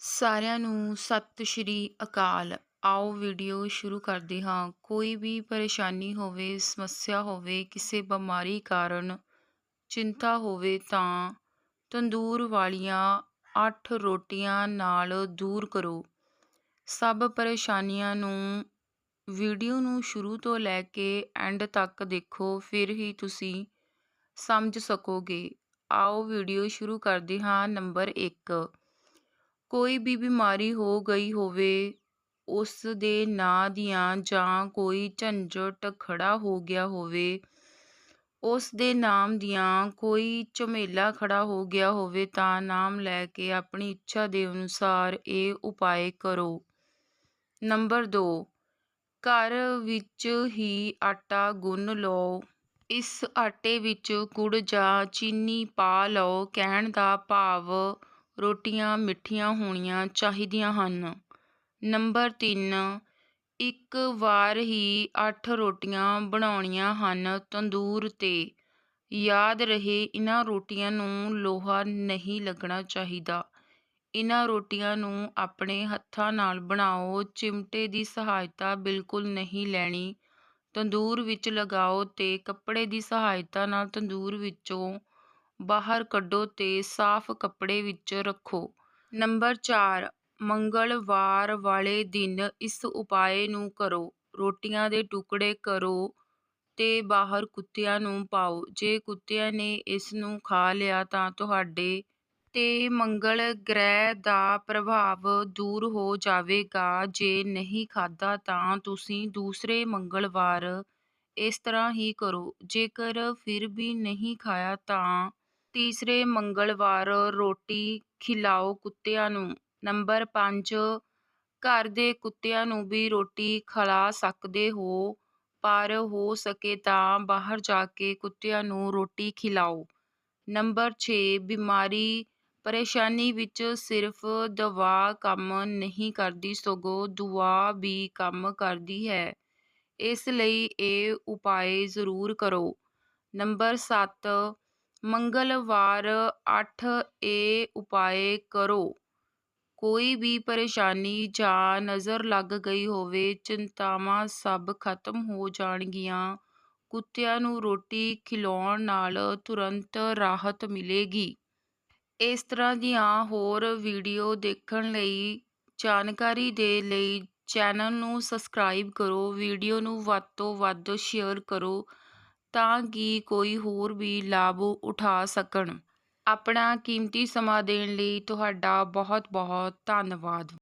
ਸਾਰਿਆਂ ਨੂੰ ਸਤਿ ਸ਼੍ਰੀ ਅਕਾਲ। ਆਓ ਵੀਡੀਓ ਸ਼ੁਰੂ ਕਰਦੇ ਹਾਂ। ਕੋਈ ਵੀ ਪਰੇਸ਼ਾਨੀ ਹੋਵੇ, ਸਮੱਸਿਆ ਹੋਵੇ, ਕਿਸੇ ਬਿਮਾਰੀ ਕਾਰਨ ਚਿੰਤਾ ਹੋਵੇ ਤਾਂ ਤੰਦੂਰ ਵਾਲੀਆਂ 8 ਰੋਟੀਆਂ ਨਾਲ ਦੂਰ ਕਰੋ। ਸਭ ਪਰੇਸ਼ਾਨੀਆਂ ਨੂੰ ਵੀਡੀਓ ਨੂੰ ਸ਼ੁਰੂ ਤੋਂ ਲੈ ਕੇ ਐਂਡ ਤੱਕ ਦੇਖੋ, ਫਿਰ ਹੀ ਤੁਸੀਂ ਸਮਝ ਸਕੋਗੇ। ਆਓ ਵੀਡੀਓ ਸ਼ੁਰੂ ਕਰਦੇ ਹਾਂ। ਨੰਬਰ 1 ਕੋਈ ਵੀ ਬਿਮਾਰੀ ਹੋ ਗਈ ਹੋਵੇ, ਉਸ ਦੇ ਨਾਂ ਦੀਆਂ ਜਾਂ ਕੋਈ ਝੰਜਟ ਖੜਾ ਹੋ ਗਿਆ ਹੋਵੇ, ਉਸ ਦੇ ਨਾਮ ਦੀਆਂ ਕੋਈ ਝਮੇਲਾ ਖੜਾ ਹੋ ਗਿਆ ਹੋਵੇ ਤਾਂ ਨਾਮ ਲੈ ਕੇ ਆਪਣੀ ਇੱਛਾ ਦੇ ਅਨੁਸਾਰ ਇਹ ਉਪਾਏ ਕਰੋ। ਨੰਬਰ 2 ਘਰ ਵਿੱਚ ਹੀ ਆਟਾ ਗੁੰਨ ਲਓ। ਇਸ ਆਟੇ ਵਿੱਚ ਗੁੜ ਜਾਂ ਚੀਨੀ ਪਾ ਲਓ, ਕਹਿਣ ਦਾ ਭਾਵ ਰੋਟੀਆਂ ਮਿੱਠੀਆਂ ਹੋਣੀਆਂ ਚਾਹੀਦੀਆਂ ਹਨ। ਨੰਬਰ ਤਿੰਨ, ਇੱਕ ਵਾਰ ਹੀ ਅੱਠ ਰੋਟੀਆਂ ਬਣਾਉਣੀਆਂ ਹਨ ਤੰਦੂਰ 'ਤੇ। ਯਾਦ ਰਹੇ, ਇਹਨਾਂ ਰੋਟੀਆਂ ਨੂੰ ਲੋਹਾ ਨਹੀਂ ਲੱਗਣਾ ਚਾਹੀਦਾ। ਇਹਨਾਂ ਰੋਟੀਆਂ ਨੂੰ ਆਪਣੇ ਹੱਥਾਂ ਨਾਲ ਬਣਾਓ, ਚਿਮਟੇ ਦੀ ਸਹਾਇਤਾ ਬਿਲਕੁਲ ਨਹੀਂ ਲੈਣੀ। ਤੰਦੂਰ ਵਿੱਚ ਲਗਾਓ ਅਤੇ ਕੱਪੜੇ ਦੀ ਸਹਾਇਤਾ ਨਾਲ ਤੰਦੂਰ ਵਿੱਚੋਂ ਬਾਹਰ ਕੱਢੋ ਤੇ ਸਾਫ਼ ਕੱਪੜੇ ਵਿੱਚ ਰੱਖੋ। ਨੰਬਰ ਚਾਰ, ਮੰਗਲਵਾਰ ਵਾਲੇ ਦਿਨ ਇਸ ਉਪਾਅ ਨੂੰ ਕਰੋ। ਰੋਟੀਆਂ ਦੇ ਟੁਕੜੇ ਕਰੋ ਤੇ ਬਾਹਰ ਕੁੱਤਿਆਂ ਨੂੰ ਪਾਓ। ਜੇ ਕੁੱਤਿਆਂ ਨੇ ਇਸ ਨੂੰ ਖਾ ਲਿਆ ਤਾਂ ਤੁਹਾਡੇ ਤੇ ਮੰਗਲ ਗ੍ਰਹਿ ਦਾ ਪ੍ਰਭਾਵ ਦੂਰ ਹੋ ਜਾਵੇਗਾ। ਜੇ ਨਹੀਂ ਖਾਧਾ ਤਾਂ ਤੁਸੀਂ ਦੂਸਰੇ ਮੰਗਲਵਾਰ ਇਸ ਤਰ੍ਹਾਂ ਹੀ ਕਰੋ। ਜੇਕਰ ਫਿਰ ਵੀ ਨਹੀਂ ਖਾਇਆ ਤਾਂ ਤੀਸਰੇ ਮੰਗਲਵਾਰ ਰੋਟੀ ਖਿਲਾਓ ਕੁੱਤਿਆਂ ਨੂੰ। ਨੰਬਰ ਪੰਜ, ਘਰ ਦੇ ਕੁੱਤਿਆਂ ਨੂੰ ਵੀ ਰੋਟੀ ਖਿਲਾ ਸਕਦੇ ਹੋ, ਪਰ ਹੋ ਸਕੇ ਤਾਂ ਬਾਹਰ ਜਾ ਕੇ ਕੁੱਤਿਆਂ ਨੂੰ ਰੋਟੀ ਖਿਲਾਓ। ਨੰਬਰ ਛੇ, ਬਿਮਾਰੀ, ਪਰੇਸ਼ਾਨੀ ਵਿੱਚ ਸਿਰਫ ਦਵਾ ਕੰਮ ਨਹੀਂ ਕਰਦੀ, ਸਗੋਂ ਦੁਆ ਵੀ ਕੰਮ ਕਰਦੀ ਹੈ। ਇਸ ਲਈ ਇਹ ਉਪਾਅ ਜ਼ਰੂਰ ਕਰੋ। ਨੰਬਰ ਸੱਤ ਮੰਗਲਵਾਰ ਅੱਠ ਇਹ ਉਪਾਅ ਕਰੋ। ਕੋਈ ਵੀ ਪਰੇਸ਼ਾਨੀ ਜਾਂ ਨਜ਼ਰ ਲੱਗ ਗਈ ਹੋਵੇ, ਚਿੰਤਾਵਾਂ ਸਭ ਖਤਮ ਹੋ ਜਾਣਗੀਆਂ। ਕੁੱਤਿਆਂ ਨੂੰ ਰੋਟੀ ਖਿਲਾਉਣ ਨਾਲ ਤੁਰੰਤ ਰਾਹਤ ਮਿਲੇਗੀ। ਇਸ ਤਰ੍ਹਾਂ ਦੀਆਂ ਹੋਰ ਵੀਡੀਓ ਦੇਖਣ ਲਈ ਜਾਣਕਾਰੀ ਦੇ ਲਈ ਚੈਨਲ ਨੂੰ ਸਬਸਕ੍ਰਾਈਬ ਕਰੋ। ਵੀਡੀਓ ਨੂੰ ਵੱਧ ਤੋਂ ਵੱਧ ਸ਼ੇਅਰ ਕਰੋ। ਤਾਂ ਕਿ ਕੋਈ ਹੋਰ ਵੀ ਲਾਭ ਉਠਾ ਸਕਣ। ਆਪਣਾ ਕੀਮਤੀ ਸਮਾਂ ਦੇਣ ਲਈ ਤੁਹਾਡਾ ਬਹੁਤ ਬਹੁਤ ਧੰਨਵਾਦ।